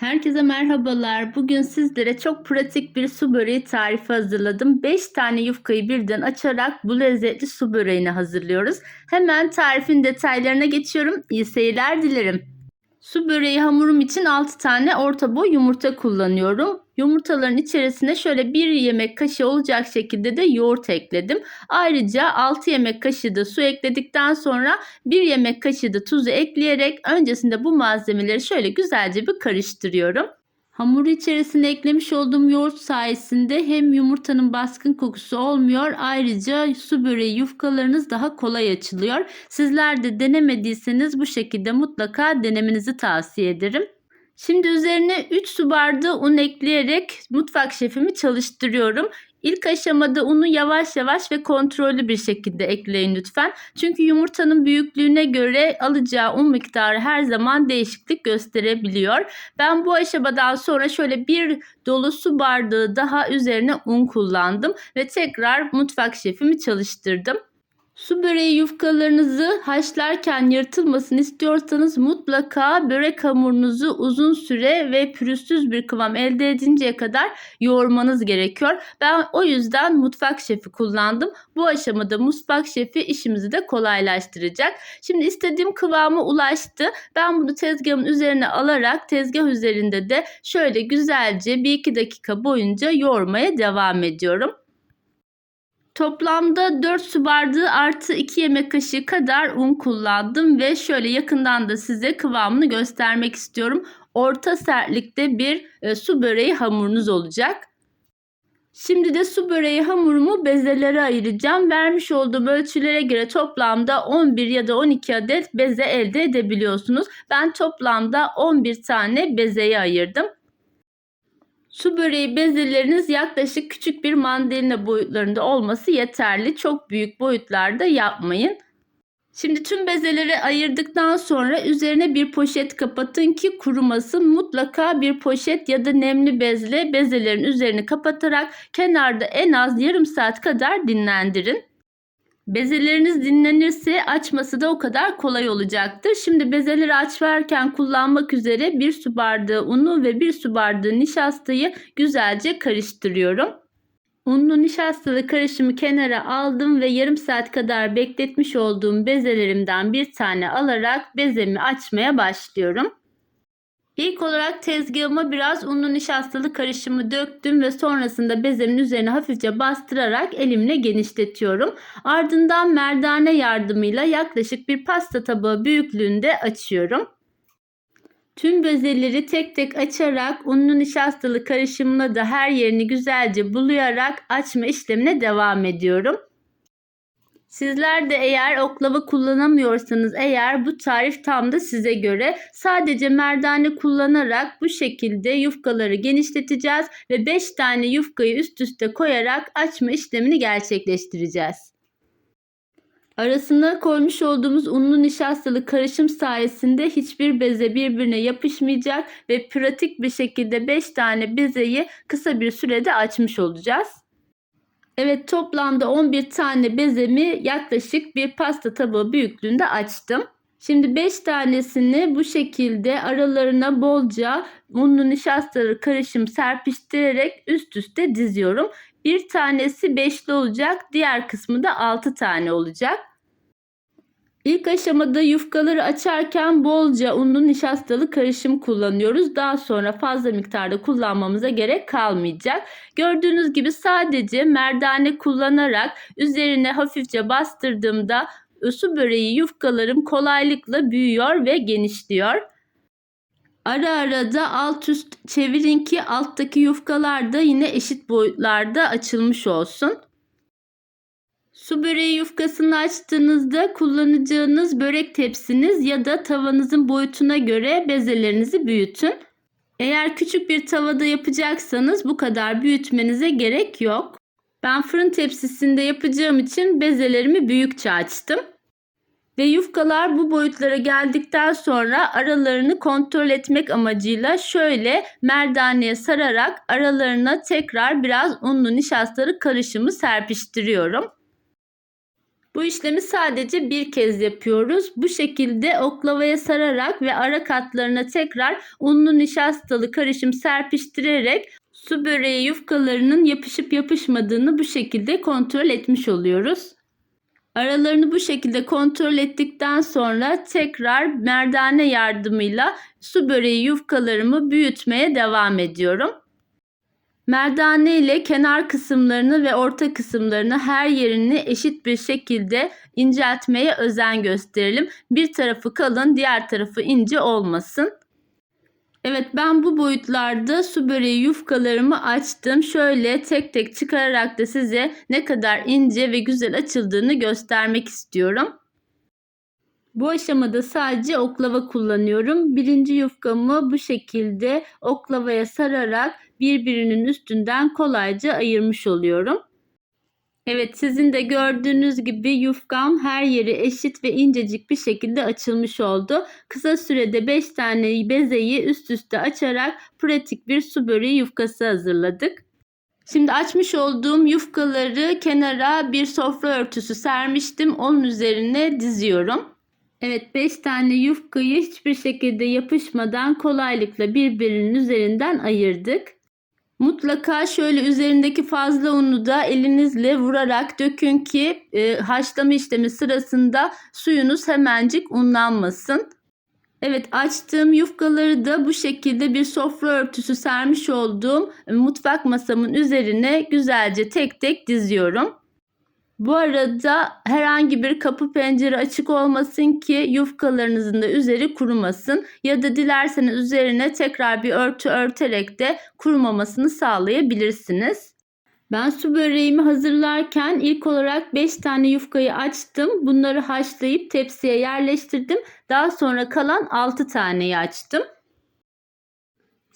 Herkese merhabalar. Bugün sizlere çok pratik bir su böreği tarifi hazırladım. 5 tane yufkayı birden açarak bu lezzetli su böreğini hazırlıyoruz. Hemen tarifin detaylarına geçiyorum. İyi seyirler dilerim. Su böreği hamurum için 6 tane orta boy yumurta kullanıyorum. Yumurtaların içerisine şöyle 1 yemek kaşığı olacak şekilde de yoğurt ekledim. Ayrıca 6 yemek kaşığı da su ekledikten sonra 1 yemek kaşığı da tuzu ekleyerek öncesinde bu malzemeleri şöyle güzelce bir karıştırıyorum. Hamuru içerisine eklemiş olduğum yoğurt sayesinde hem yumurtanın baskın kokusu olmuyor ayrıca su böreği yufkalarınız daha kolay açılıyor. Sizler de denemediyseniz bu şekilde mutlaka denemenizi tavsiye ederim. Şimdi üzerine 3 su bardağı un ekleyerek mutfak şefimi çalıştırıyorum. İlk aşamada unu yavaş yavaş ve kontrollü bir şekilde ekleyin lütfen. Çünkü yumurtanın büyüklüğüne göre alacağı un miktarı her zaman değişiklik gösterebiliyor. Ben bu aşamadan sonra şöyle bir dolu su bardağı daha üzerine un kullandım ve tekrar mutfak şefimi çalıştırdım. Su böreği yufkalarınızı haşlarken yırtılmasını istiyorsanız mutlaka börek hamurunuzu uzun süre ve pürüzsüz bir kıvam elde edinceye kadar yoğurmanız gerekiyor. Ben o yüzden mutfak şefi kullandım. Bu aşamada mutfak şefi işimizi de kolaylaştıracak. Şimdi istediğim kıvama ulaştı. Ben bunu tezgahın üzerine alarak tezgah üzerinde de şöyle güzelce 1-2 dakika boyunca yoğurmaya devam ediyorum. Toplamda 4 su bardağı artı 2 yemek kaşığı kadar un kullandım ve şöyle yakından da size kıvamını göstermek istiyorum. Orta sertlikte bir e, su böreği hamurunuz olacak. Şimdi de su böreği hamurumu bezelere ayıracağım. Vermiş olduğum ölçülere göre toplamda 11 ya da 12 adet beze elde edebiliyorsunuz. Ben toplamda 11 tane bezeye ayırdım. Su böreği bezeleriniz yaklaşık küçük bir mandalina boyutlarında olması yeterli. Çok büyük boyutlarda yapmayın. Şimdi tüm bezeleri ayırdıktan sonra üzerine bir poşet kapatın ki kurumasın. Mutlaka bir poşet ya da nemli bezle bezelerin üzerini kapatarak kenarda en az yarım saat kadar dinlendirin. Bezeleriniz dinlenirse açması da o kadar kolay olacaktır. Şimdi bezeleri açarken kullanmak üzere bir su bardağı unu ve bir su bardağı nişastayı güzelce karıştırıyorum. Unlu nişastalı karışımı kenara aldım ve yarım saat kadar bekletmiş olduğum bezelerimden bir tane alarak bezemi açmaya başlıyorum. İlk olarak tezgahıma biraz unlu nişastalı karışımı döktüm ve sonrasında bezemin üzerine hafifçe bastırarak elimle genişletiyorum. Ardından merdane yardımıyla yaklaşık bir pasta tabağı büyüklüğünde açıyorum. Tüm bezeleri tek tek açarak unlu nişastalı karışımla da her yerini güzelce bulayarak açma işlemine devam ediyorum. Sizler de eğer oklava kullanamıyorsanız eğer bu tarif tam da size göre sadece merdane kullanarak bu şekilde yufkaları genişleteceğiz ve 5 tane yufkayı üst üste koyarak açma işlemini gerçekleştireceğiz. Arasına koymuş olduğumuz unlu nişastalı karışım sayesinde hiçbir beze birbirine yapışmayacak ve pratik bir şekilde 5 tane bezeyi kısa bir sürede açmış olacağız. Evet toplamda 11 tane bezemi yaklaşık bir pasta tabağı büyüklüğünde açtım. Şimdi 5 tanesini bu şekilde aralarına bolca unlu nişastalı karışım serpiştirerek üst üste diziyorum. Bir tanesi beşli olacak, diğer kısmı da 6 tane olacak. İlk aşamada yufkaları açarken bolca unlu nişastalı karışım kullanıyoruz. Daha sonra fazla miktarda kullanmamıza gerek kalmayacak. Gördüğünüz gibi sadece merdane kullanarak üzerine hafifçe bastırdığımda su böreği yufkalarım kolaylıkla büyüyor ve genişliyor. Ara ara da alt üst çevirin ki alttaki yufkalar da yine eşit boyutlarda açılmış olsun. Su böreği yufkasını açtığınızda kullanacağınız börek tepsiniz ya da tavanızın boyutuna göre bezelerinizi büyütün. Eğer küçük bir tavada yapacaksanız bu kadar büyütmenize gerek yok. Ben fırın tepsisinde yapacağım için bezelerimi büyükçe açtım. Ve yufkalar bu boyutlara geldikten sonra aralarını kontrol etmek amacıyla şöyle merdaneye sararak aralarına tekrar biraz unlu nişastalı karışımı serpiştiriyorum. Bu işlemi sadece bir kez yapıyoruz. Bu şekilde oklavaya sararak ve ara katlarına tekrar unlu nişastalı karışım serpiştirerek su böreği yufkalarının yapışıp yapışmadığını bu şekilde kontrol etmiş oluyoruz. Aralarını bu şekilde kontrol ettikten sonra tekrar merdane yardımıyla su böreği yufkalarımı büyütmeye devam ediyorum. Merdane ile kenar kısımlarını ve orta kısımlarını her yerini eşit bir şekilde inceltmeye özen gösterelim. Bir tarafı kalın, diğer tarafı ince olmasın. Evet ben bu boyutlarda su böreği yufkalarımı açtım. Şöyle tek tek çıkararak da size ne kadar ince ve güzel açıldığını göstermek istiyorum. Bu aşamada sadece oklava kullanıyorum. Birinci yufkamı bu şekilde oklavaya sararak birbirinin üstünden kolayca ayırmış oluyorum. Evet sizin de gördüğünüz gibi yufkam her yeri eşit ve incecik bir şekilde açılmış oldu. Kısa sürede 5 tane bezeyi üst üste açarak pratik bir su böreği yufkası hazırladık. Şimdi açmış olduğum yufkaları kenara bir sofra örtüsü sermiştim. Onun üzerine diziyorum. Evet 5 tane yufkayı hiçbir şekilde yapışmadan kolaylıkla birbirinin üzerinden ayırdık. Mutlaka şöyle üzerindeki fazla unu da elinizle vurarak dökün ki e, haşlama işlemi sırasında suyunuz hemencik unlanmasın. Evet açtığım yufkaları da bu şekilde bir sofra örtüsü sermiş olduğum mutfak masamın üzerine güzelce tek tek diziyorum. Bu arada herhangi bir kapı pencere açık olmasın ki yufkalarınızın da üzeri kurumasın ya da dilerseniz üzerine tekrar bir örtü örterek de kurumamasını sağlayabilirsiniz. Ben su böreğimi hazırlarken ilk olarak 5 tane yufkayı açtım. Bunları haşlayıp tepsiye yerleştirdim. Daha sonra kalan 6 taneyi açtım.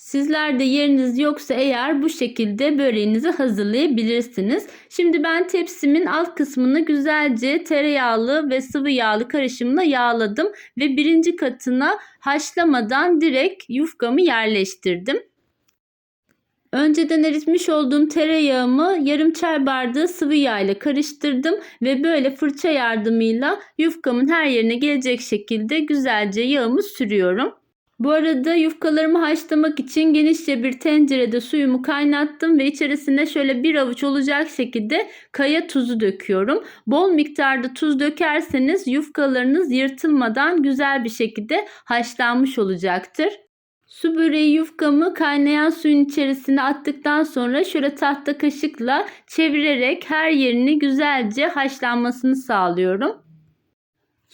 Sizler de yeriniz yoksa eğer bu şekilde böreğinizi hazırlayabilirsiniz. Şimdi ben tepsimin alt kısmını güzelce tereyağlı ve sıvı yağlı karışımla yağladım ve birinci katına haşlamadan direkt yufkamı yerleştirdim. Önceden eritmiş olduğum tereyağımı yarım çay bardağı sıvı yağ ile karıştırdım ve böyle fırça yardımıyla yufkamın her yerine gelecek şekilde güzelce yağımı sürüyorum. Bu arada yufkalarımı haşlamak için genişçe bir tencerede suyumu kaynattım ve içerisine şöyle bir avuç olacak şekilde kaya tuzu döküyorum. Bol miktarda tuz dökerseniz yufkalarınız yırtılmadan güzel bir şekilde haşlanmış olacaktır. Su böreği yufkamı kaynayan suyun içerisine attıktan sonra şöyle tahta kaşıkla çevirerek her yerini güzelce haşlanmasını sağlıyorum.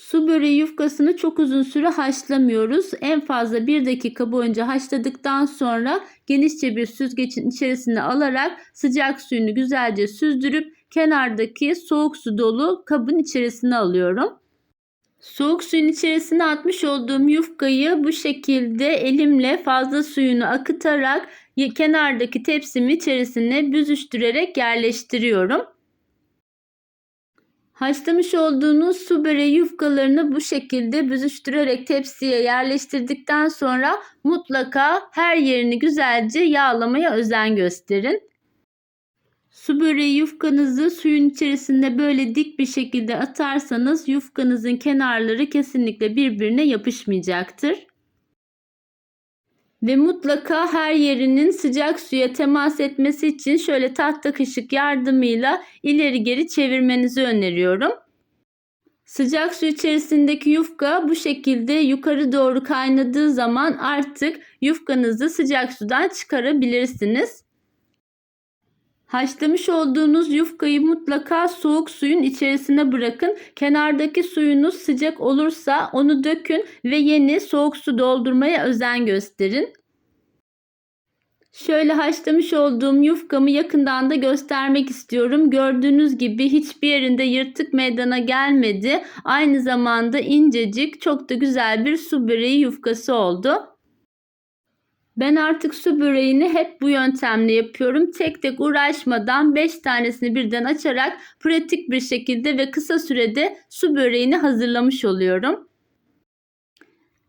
Su böreği yufkasını çok uzun süre haşlamıyoruz. En fazla 1 dakika boyunca haşladıktan sonra genişçe bir süzgecin içerisine alarak sıcak suyunu güzelce süzdürüp kenardaki soğuk su dolu kabın içerisine alıyorum. Soğuk suyun içerisine atmış olduğum yufkayı bu şekilde elimle fazla suyunu akıtarak kenardaki tepsimin içerisine büzüştürerek yerleştiriyorum. Haşlamış olduğunuz su böreği yufkalarını bu şekilde büzüştürerek tepsiye yerleştirdikten sonra mutlaka her yerini güzelce yağlamaya özen gösterin. Su böreği yufkanızı suyun içerisinde böyle dik bir şekilde atarsanız yufkanızın kenarları kesinlikle birbirine yapışmayacaktır. Ve mutlaka her yerinin sıcak suya temas etmesi için şöyle tahta kaşık yardımıyla ileri geri çevirmenizi öneriyorum. Sıcak su içerisindeki yufka bu şekilde yukarı doğru kaynadığı zaman artık yufkanızı sıcak sudan çıkarabilirsiniz. Haşlamış olduğunuz yufkayı mutlaka soğuk suyun içerisine bırakın. Kenardaki suyunuz sıcak olursa onu dökün ve yeni soğuk su doldurmaya özen gösterin. Şöyle haşlamış olduğum yufkamı yakından da göstermek istiyorum. Gördüğünüz gibi hiçbir yerinde yırtık meydana gelmedi. Aynı zamanda incecik çok da güzel bir su böreği yufkası oldu. Ben artık su böreğini hep bu yöntemle yapıyorum. Tek tek uğraşmadan 5 tanesini birden açarak pratik bir şekilde ve kısa sürede su böreğini hazırlamış oluyorum.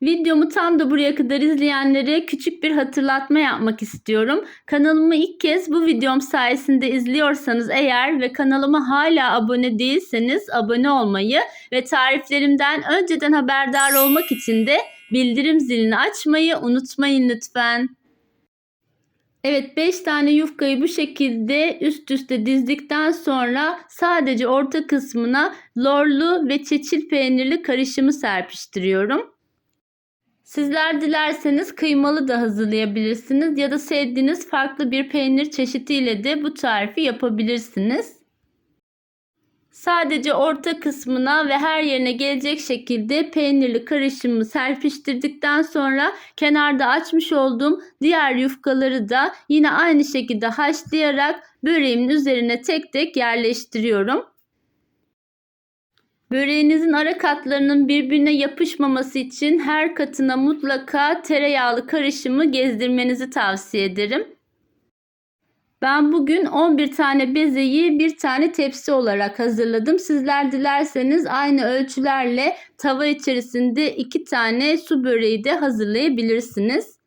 Videomu tam da buraya kadar izleyenlere küçük bir hatırlatma yapmak istiyorum. Kanalımı ilk kez bu videom sayesinde izliyorsanız eğer ve kanalıma hala abone değilseniz abone olmayı ve tariflerimden önceden haberdar olmak için de bildirim zilini açmayı unutmayın lütfen. Evet 5 tane yufkayı bu şekilde üst üste dizdikten sonra sadece orta kısmına lorlu ve çeçil peynirli karışımı serpiştiriyorum. Sizler dilerseniz kıymalı da hazırlayabilirsiniz ya da sevdiğiniz farklı bir peynir çeşidiyle de bu tarifi yapabilirsiniz. Sadece orta kısmına ve her yerine gelecek şekilde peynirli karışımı serpiştirdikten sonra kenarda açmış olduğum diğer yufkaları da yine aynı şekilde haşlayarak böreğimin üzerine tek tek yerleştiriyorum. Böreğinizin ara katlarının birbirine yapışmaması için her katına mutlaka tereyağlı karışımı gezdirmenizi tavsiye ederim. Ben bugün 11 tane bezeyi bir tane tepsi olarak hazırladım. Sizler dilerseniz aynı ölçülerle tava içerisinde 2 tane su böreği de hazırlayabilirsiniz.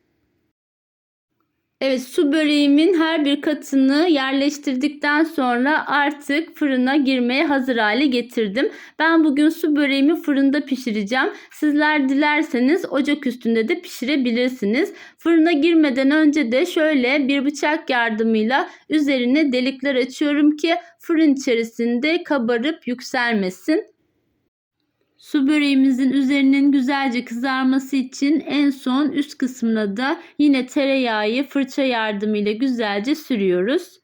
Evet su böreğimin her bir katını yerleştirdikten sonra artık fırına girmeye hazır hale getirdim. Ben bugün su böreğimi fırında pişireceğim. Sizler dilerseniz ocak üstünde de pişirebilirsiniz. Fırına girmeden önce de şöyle bir bıçak yardımıyla üzerine delikler açıyorum ki fırın içerisinde kabarıp yükselmesin. Su böreğimizin üzerinin güzelce kızarması için en son üst kısmına da yine tereyağı fırça yardımıyla güzelce sürüyoruz.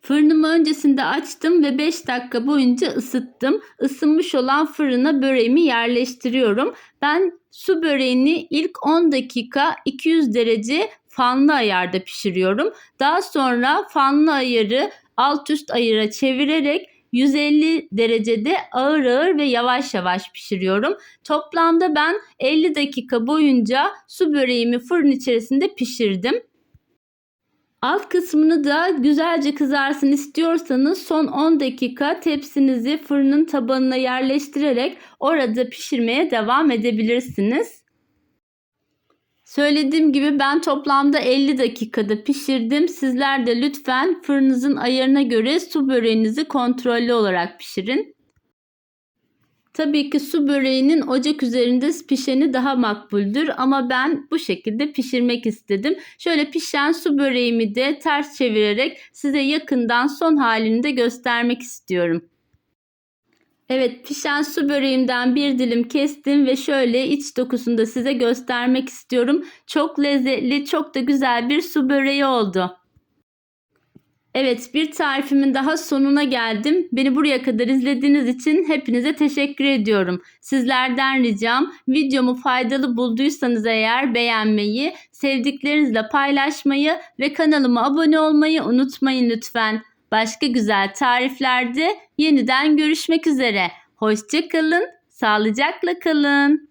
Fırınımı öncesinde açtım ve 5 dakika boyunca ısıttım. Isınmış olan fırına böreğimi yerleştiriyorum. Ben su böreğini ilk 10 dakika 200 derece fanlı ayarda pişiriyorum. Daha sonra fanlı ayarı alt üst ayıra çevirerek 150 derecede ağır ağır ve yavaş yavaş pişiriyorum. Toplamda ben 50 dakika boyunca su böreğimi fırın içerisinde pişirdim. Alt kısmını da güzelce kızarsın istiyorsanız son 10 dakika tepsinizi fırının tabanına yerleştirerek orada pişirmeye devam edebilirsiniz. Söylediğim gibi ben toplamda 50 dakikada pişirdim. Sizler de lütfen fırınızın ayarına göre su böreğinizi kontrollü olarak pişirin. Tabii ki su böreğinin ocak üzerinde pişeni daha makbuldür ama ben bu şekilde pişirmek istedim. Şöyle pişen su böreğimi de ters çevirerek size yakından son halini de göstermek istiyorum. Evet pişen su böreğimden bir dilim kestim ve şöyle iç dokusunu da size göstermek istiyorum. Çok lezzetli, çok da güzel bir su böreği oldu. Evet bir tarifimin daha sonuna geldim. Beni buraya kadar izlediğiniz için hepinize teşekkür ediyorum. Sizlerden ricam videomu faydalı bulduysanız eğer beğenmeyi, sevdiklerinizle paylaşmayı ve kanalıma abone olmayı unutmayın lütfen. Başka güzel tariflerde yeniden görüşmek üzere. Hoşçakalın, sağlıcakla kalın.